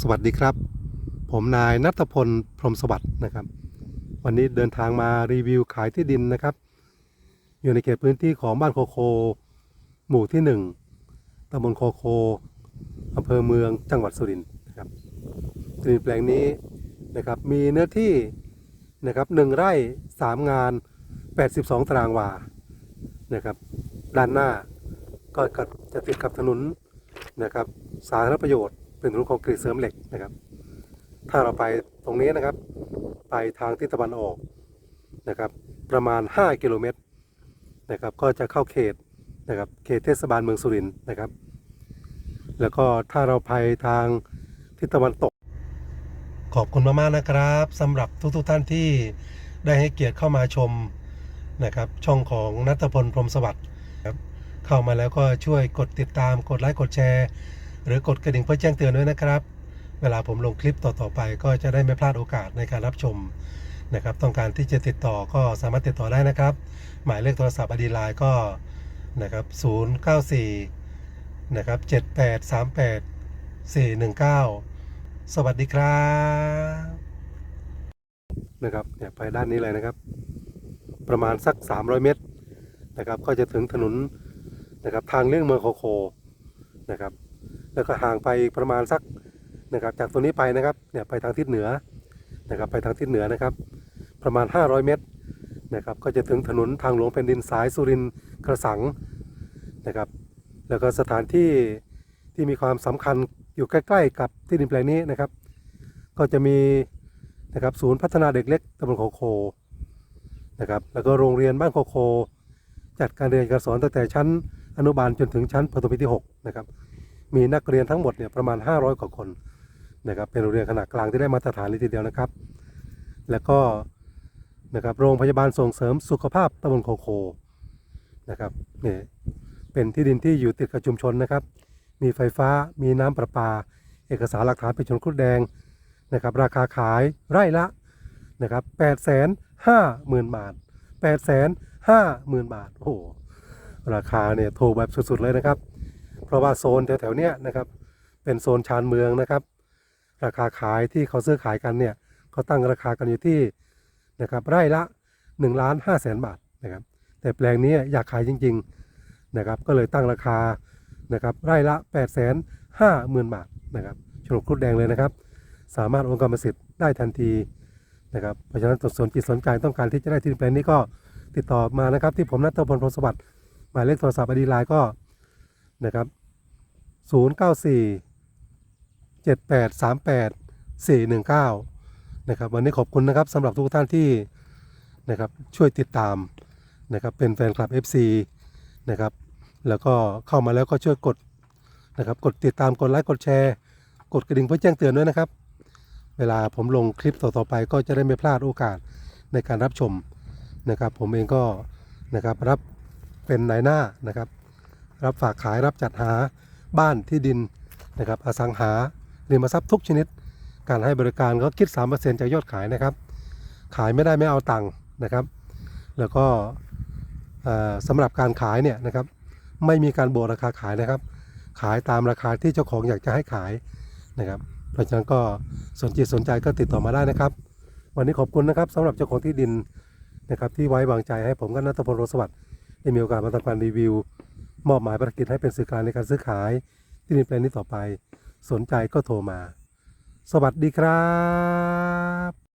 สวัสดีครับ ผมนายนัทพลพรมสวัสดิ์นะครับ วันนี้เดินทางมารีวิวขายที่ดินนะครับ อยู่ในเขตพื้นที่ของบ้านโคโค หมู่ที่หนึ่งตำบลโคโคอำเภอเมืองจังหวัดสุรินทร์นะครับที่ดินแปลงนี้นะครับมีเนื้อที่นะครับหนึ่งไร่สามงาน 82 ตารางวานะครับ ด้านหน้าก็จะติดกับถนนนะครับ สาธารณประโยชน์ เป็นถนนคอนกรีตเสริมเหล็กนะครับ ถ้าเราไปตรงนี้นะครับ ไปทางทิศตะวันออกนะครับ ประมาณ 5 กิโลเมตรนะครับ ก็จะเข้าเขตนะครับ เขตเทศบาลเมืองสุรินทร์นะครับ แล้วก็ถ้าเราไปทางทิศตะวันตก ขอบคุณมากๆนะครับสำหรับทุกๆท่านที่ได้ให้เกียรติเข้ามาชมนะครับ ช่องของนัทพลพรมสวัสดิ์ครับเข้ามาแล้วก็ช่วยกดติดตามกดไลค์กดแชร์ หรือกดกระดิ่งเพื่อแจ้งเตือนด้วยนะครับ เวลาผมลงคลิปต่อๆไป ก็จะได้ไม่พลาดโอกาสในการรับชมนะครับ ต้องการที่จะติดต่อก็สามารถติดต่อได้นะครับ หมายเลขโทรศัพท์อดีไลน์ก็นะครับ094นะครับ7838 419 สวัสดีครับนะครับเนี่ยไปด้านนี้เลยนะครับ ประมาณสัก 300 เมตรนะครับ ก็จะถึงถนนนะครับทางเลี่ยงเมืองโคโคนะครับ แล้วก็ห่างไปประมาณสักนะครับจากตัวนี้ไปนะครับเนี่ยไปทางทิศเหนือนะครับไปทางทิศเหนือนะครับ ประมาณ 500 เมตรนะครับก็จะถึงถนนทางหลวงแผ่นดินสายสุรินทร์กระสังนะครับ แล้วก็สถานที่ที่มีความสำคัญอยู่ใกล้ ๆ กับที่ดินแปลงนี้นะครับ ก็จะมีนะครับศูนย์พัฒนาเด็กเล็กตำบลโคโคนะครับแล้วก็โรงเรียนบ้านโคโค จัดการเรียนการสอนตั้งแต่ชั้นอนุบาลจนถึงชั้นประถมปีที่6นะครับ มีนักเรียนทั้งหมดเนี่ยประมาณ 500 กว่าคนนะครับเป็นโรงเรียนขนาดกลางที่ได้มาตรฐานเลยทีเดียวนะครับ แล้วก็นะครับโรงพยาบาลส่งเสริมสุขภาพตำบลโคโคนะครับนี่เป็นที่ดินที่อยู่ติดกับชุมชนนะครับ มีไฟฟ้ามีน้ำประปา เอกสารหลักฐานเป็นชนครุฑแดงนะครับราคาขายไร่ละนะครับแปดแสนห้าหมื่นบาทแปดแสนห้าหมื่นบาทโอ้โหราคาเนี่ยถูกแบบสุดๆเลยนะครับ ราะว่าโซนแถวๆเนี้ยนะครับ เป็นโซนชานเมืองนะครับ ราคาขายที่เขาซื้อขายกันเนี่ยเขาตั้งราคากันอยู่ที่นะครับไร่ละ1ล้าน5แสนบาทนะครับ แต่แปลงนี้อยากขายจริงๆนะครับ ก็เลยตั้งราคานะครับไร่ละ8 5 0 0 0 0บาทนะครับโฉนดครุฑแดงเลยนะครับ สามารถโอนกรรมสิทธิ์ได้ทันทีนะครับเพราะฉะนั้นตสนจิตสนใจต้องการที่จะได้ที่ดินแปลงนี้ก็ติดต่อมานะครับ ที่ผมนัทพลพลสวัสดิ์หมายเลขโทรศัพท์อดีไลน์ก็นะครับ 094 7838 419นะครับวันนี้ขอบคุณนะครับสำหรับทุกท่านที่นะครับช่วยติดตามนะครับเป็นแฟนคลับ FC นะครับแล้วก็เข้ามาแล้วก็ช่วยกดนะครับกดติดตามกดไลค์กดแชร์ กดกระดิ่งเพื่อแจ้งเตือนด้วยนะครับ เวลาผมลงคลิปต่อๆไปก็จะได้ไม่พลาดโอกาสในการรับชมนะครับ ผมเองก็นะครับรับเป็นนายหน้านะครับ รับฝากขายรับจัดหา บ้านที่ดินนะครับอสังหาริมทรัพย์ทุกชนิด การให้บริการก็คิด 3%จากยอดขายนะครับ ขายไม่ได้ไม่เอาตังค์นะครับ แล้วก็สำหรับการขายเนี่ยนะครับไม่มีการบวกราคาขายนะครับ ขายตามราคาที่เจ้าของอยากจะให้ขายนะครับ เพราะฉะนั้นก็สนใจสนใจก็ติดต่อมาได้นะครับ วันนี้ขอบคุณนะครับสำหรับเจ้าของที่ดินนะครับที่ไว้วางใจให้ผมกับนัทพลโรสวัสดิ์ได้มีโอกาสมาทำการรีวิว มอบหมายภารกิจให้เป็นสื่อกลางในการซื้อขาย ที่ดินแปลงนี้ต่อไป สนใจก็โทรมา สวัสดีครับ